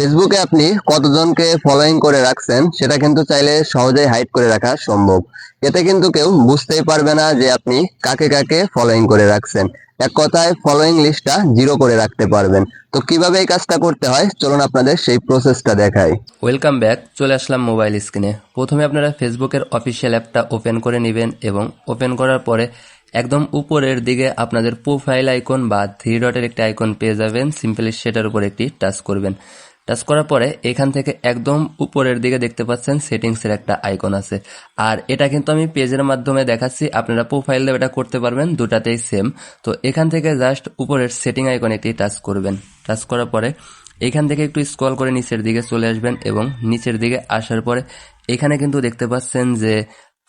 ফেসবুকে আপনি কতজনকে ফলোইং করে রাখছেন, সেটা কিন্তু চাইলে সহজেই হাইড করে রাখা সম্ভব। এতে কিন্তু কেউ বুঝতেই পারবে না যে আপনি কাকে কাকে ফলোইং করে রাখছেন। এক কথায় ফলোইং লিস্টটা জিরো করে রাখতে পারবেন। তো কীভাবে এই কাজটা করতে হয়? চলুন আপনাদের সেই প্রসেসটা দেখাই। ওয়েলকাম ব্যাক চলে আসলাম মোবাইল স্ক্রিনে প্রথমে আপনারা ফেসবুকের অফিসিয়াল অ্যাপটা ওপেন করে নেবেন এবং ওপেন করার পরে একদম উপরের দিকে আপনাদের প্রোফাইল আইকন বা থ্রি ডটের একটি আইকন পেয়ে যাবেন। সিম্পলি সেটার উপর একটি টাচ করবেন। টাচ করার পরে এখান থেকে একদম উপরের দিকে দেখতে পাচ্ছেন সেটিংসের একটা আইকন আছে। আর এটা কিন্তু আমি পেজের মাধ্যমে দেখাচ্ছি, আপনারা প্রোফাইল এটা করতে পারবেন, দুটাতেই সেম তো এখান থেকে জাস্ট উপরের সেটিং আইকন একটি টাচ করবেন। টাচ করার পরে এখান থেকে একটু স্ক্রল করে নিচের দিকে চলে আসবেন এবং নিচের দিকে আসার পরে এখানে কিন্তু দেখতে পাচ্ছেন যে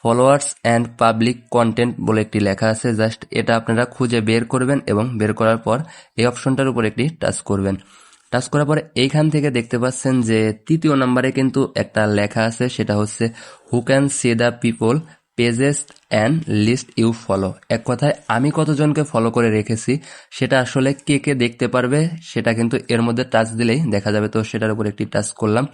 ফলোয়ার্স অ্যান্ড পাবলিক কন্টেন্ট বলে একটি লেখা আছে। জাস্ট এটা আপনারা খুঁজে বের করবেন এবং বের করার পর এই অপশনটার উপর একটি টাচ করবেন। টাচ করার পরে এইখান থেকে দেখতে পাচ্ছেন যে তৃতীয় নাম্বারে কিন্তু একটা লেখা আছে, সেটা হচ্ছে who can see the people pages and list you follow এক কথায়, আমি কতজনকে ফলো করে রেখেছি, সেটা আসলে কে কে দেখতে পারবে, সেটা কিন্তু এর মধ্যে টাচ দিলেই দেখা যাবে। তো সেটার উপর একটি টাচ করলাম।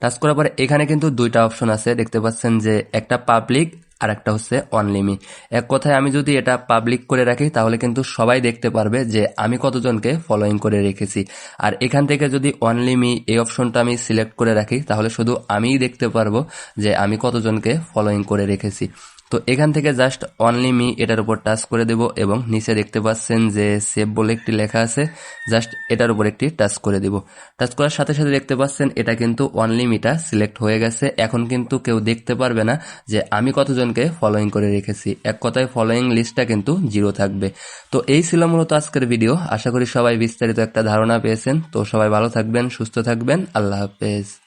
টাচ করার পরে এখানে কিন্তু দুইটা অপশন আছে। দেখতে পাচ্ছেন যে একটা পাবলিক আর একটা হচ্ছে অনলিমি। এক কথায় আমি যদি এটা পাবলিক করে রাখি, তাহলে কিন্তু সবাই দেখতে পারবে যে আমি কতজনকে ফলোয়িং করে রেখেছি। আর এখান থেকে যদি অনলিমি এই অপশনটা আমি সিলেক্ট করে রাখি, তাহলে শুধু আমিই দেখতে পারব যে আমি কতজনকে ফলোয়িং করে রেখেছি। তো এখান থেকে জাস্ট অনলি মি এটার উপর টাচ করে দেব এবং নিচে দেখতে পাচ্ছেন যে সেভ বলে একটি লেখা আছে জাস্ট এটার উপর একটি টাচ করে দেব। টাচ করার সাথে সাথে দেখতে পাচ্ছেন এটা কিন্তু অনলি মিটা সিলেক্ট হয়ে গেছে। এখন কিন্তু কেউ দেখতে পারবে না যে আমি কতজনকে ফলোয়িং করে রেখেছি। এক কথায় ফলোয়িং লিস্টটা কিন্তু জিরো থাকবে। তো এই ছিল মূলত আজকের ভিডিও আশা করি সবাই বিস্তারিত একটা ধারণা পেয়েছেন। তো সবাই ভালো থাকবেন, সুস্থ থাকবেন। আল্লাহ হাফেজ।